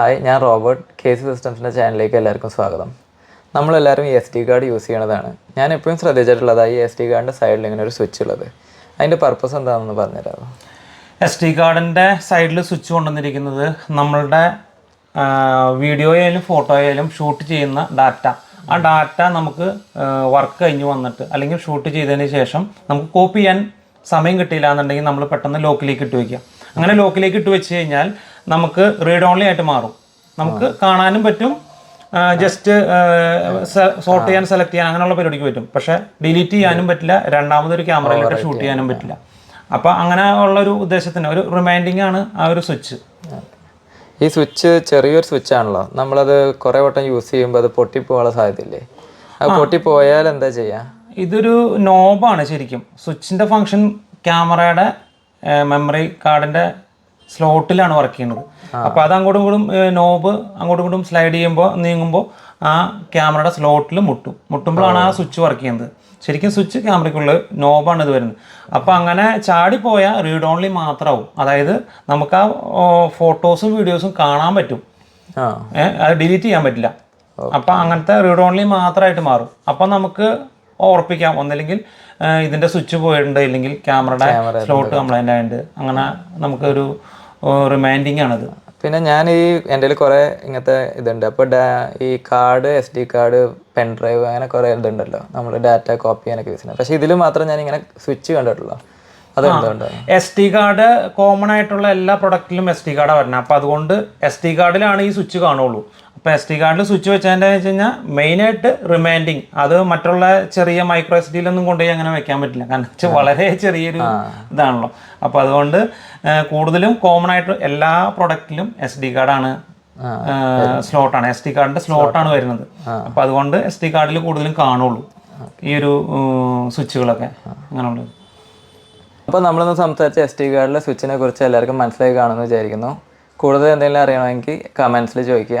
Hi ഞാൻ Robert K C സിസ്റ്റംസിന്റെ ചാനലിലേക്ക് എല്ലാവർക്കും സ്വാഗതം. നമ്മളെല്ലാവരും എസ് ഡി കാർഡ് യൂസ് ചെയ്യണതാണ്. ഞാൻ എപ്പോഴും ശ്രദ്ധിച്ചിട്ടുള്ളതായി എസ് ഡി കാർഡിന്റെ സൈഡിൽ ഇങ്ങനെ ഒരു സ്വിച്ച് ഉള്ളത്. അതിന്റെ പർപ്പസ് എന്താണെന്ന് പറഞ്ഞുതരാമോ? എസ് ടി കാർഡിന്റെ സൈഡിൽ സ്വിച്ച് കൊണ്ടുവന്നിരിക്കുന്നത് നമ്മളുടെ വീഡിയോ ആയാലും ഫോട്ടോ ആയാലും ഷൂട്ട് ചെയ്യുന്ന ഡാറ്റ ആ ഡാറ്റ നമുക്ക് വർക്ക് കഴിഞ്ഞ് വന്നിട്ട് അല്ലെങ്കിൽ ഷൂട്ട് ചെയ്തതിന് ശേഷം നമുക്ക് കോപ്പി ചെയ്യാൻ സമയം കിട്ടിയില്ല എന്നുണ്ടെങ്കിൽ നമ്മൾ പെട്ടെന്ന് ലോക്കിലേക്ക് ഇട്ട് വയ്ക്കുക അങ്ങനെ ലോക്കിലേക്ക് ഇട്ട് വെച്ച് കഴിഞ്ഞാൽ നമുക്ക് റീഡ് ഓൺലി ആയിട്ട് മാറും. നമുക്ക് കാണാനും പറ്റും. ജസ്റ്റ് സോർട്ട് ചെയ്യാൻ സെലക്ട് ചെയ്യാൻ അങ്ങനെയുള്ള പരിപാടിക്ക് പറ്റും. പക്ഷേ ഡിലീറ്റ് ചെയ്യാനും പറ്റില്ല. രണ്ടാമതൊരു ക്യാമറയിലിട്ട് ഷൂട്ട് ചെയ്യാനും പറ്റില്ല. അപ്പോൾ അങ്ങനെ ഉള്ള ഒരു ഉദ്ദേശത്തിന് ഒരു റിമൈൻഡിങ് ആണ് ആ ഒരു സ്വിച്ച് ഈ സ്വിച്ച് ചെറിയൊരു സ്വിച്ച് ആണല്ലോ. നമ്മളത് കുറേ വട്ടം യൂസ് ചെയ്യുമ്പോൾ അത് പൊട്ടിപ്പോകാനുള്ള സാധ്യതയില്ലേ? അത് പൊട്ടിപ്പോയാൽ എന്താ ചെയ്യുക ഇതൊരു നോബാണ് ശരിക്കും. സ്വിച്ചിന്റെ ഫങ്ഷൻ ക്യാമറയുടെ മെമ്മറി കാർഡിന്റെ സ്ലോട്ടിലാണ് വർക്ക് ചെയ്യുന്നത്. അപ്പോൾ അത് അങ്ങോട്ടും ഇങ്ങോട്ടും നോബ് അങ്ങോട്ടും ഇങ്ങോട്ടും സ്ലൈഡ് ചെയ്യുമ്പോൾ നീങ്ങുമ്പോൾ ആ ക്യാമറയുടെ സ്ലോട്ടിൽ മുട്ടും. മുട്ടുമ്പോഴാണ് ആ. സ്വിച്ച് വർക്ക് ചെയ്യുന്നത്. ശരിക്കും സ്വിച്ച് ക്യാമറയ്ക്കുള്ള നോബാണ് ഇത് വരുന്നത്. അപ്പോൾ അങ്ങനെ ചാടിപ്പോയാൽ റീഡ് ഓൺലി മാത്രമാവും അതായത് നമുക്ക് ആ ഫോട്ടോസും വീഡിയോസും കാണാൻ പറ്റും. അത് ഡിലീറ്റ് ചെയ്യാൻ പറ്റില്ല. അപ്പം അങ്ങനത്തെ റീഡ് ഓൺലി മാത്രമായിട്ട് മാറും. അപ്പം നമുക്ക് ഓർപ്പിക്കാം ഒന്നില്ലെങ്കിൽ ഇതിന്റെ ഇതിന്റെ സ്വിച്ച് പോയിട്ടുണ്ട്. ഇല്ലെങ്കിൽ ക്യാമറയുടെ സ്ലോട്ട് കംപ്ലൈന്റ് ആയിട്ടുണ്ട് അങ്ങനെ നമുക്കൊരു റിമൈൻഡിങ് ആണത്. പിന്നെ ഞാൻ ഈ എന്റെ കയ്യിൽ കുറേ ഇങ്ങനത്തെ ഇതുണ്ട്. അപ്പോൾ ഈ card S D card pen drive അങ്ങനെ കുറേ ഇതുണ്ടല്ലോ. നമ്മൾ ഡാറ്റ കോപ്പി ചെയ്യാനൊക്കെ യൂസ് ചെയ്യുന്നത്. പക്ഷേ ഇതിൽ മാത്രം ഞാൻ ഇങ്ങനെ സ്വിച്ച് കണ്ടിട്ടുള്ളൂ എസ് ടി കാർഡ് കോമൺ ആയിട്ടുള്ള എല്ലാ പ്രൊഡക്റ്റിലും എസ് ടി കാർഡാണ് വരുന്നത് അപ്പോൾ അതുകൊണ്ട് എസ് ടി കാർഡിലാണ് ഈ സ്വിച്ച് കാണുള്ളൂ. അപ്പോൾ എസ് ടി കാർഡിൽ സ്വിച്ച് വെച്ചതിന്റെ വെച്ച് കഴിഞ്ഞാൽ മെയിനായിട്ട് റിമൈൻഡിങ് അത് മറ്റുള്ള ചെറിയ മൈക്രോ എസ് ഡിയിലൊന്നും കൊണ്ടുപോയി അങ്ങനെ വെക്കാൻ പറ്റില്ല. കാരണം വെച്ചാൽ വളരെ ചെറിയൊരു ഇതാണല്ലോ. അപ്പോൾ അതുകൊണ്ട് കൂടുതലും കോമൺ ആയിട്ട് എല്ലാ പ്രൊഡക്റ്റിലും എസ് ഡി കാർഡാണ് സ്ലോട്ടാണ് എസ് ടി കാർഡിന്റെ സ്ലോട്ടാണ് വരുന്നത്. അപ്പോൾ അതുകൊണ്ട് എസ് ടി കാർഡിൽ കൂടുതലും കാണുള്ളൂ ഈ ഒരു സ്വിച്ചുകളൊക്കെ അങ്ങനെയുള്ളത്. അപ്പോൾ നമ്മളിന്ന് സംസാരിച്ച എസ് ടി കാർഡിലെ സ്വിച്ചിനെ കുറിച്ച് എല്ലാവർക്കും മനസ്സിലായി കാണുമെന്ന് വിചാരിക്കുന്നു. കൂടുതൽ എന്തെങ്കിലും അറിയണമെങ്കിൽ കമൻസിൽ ചോദിക്കുക.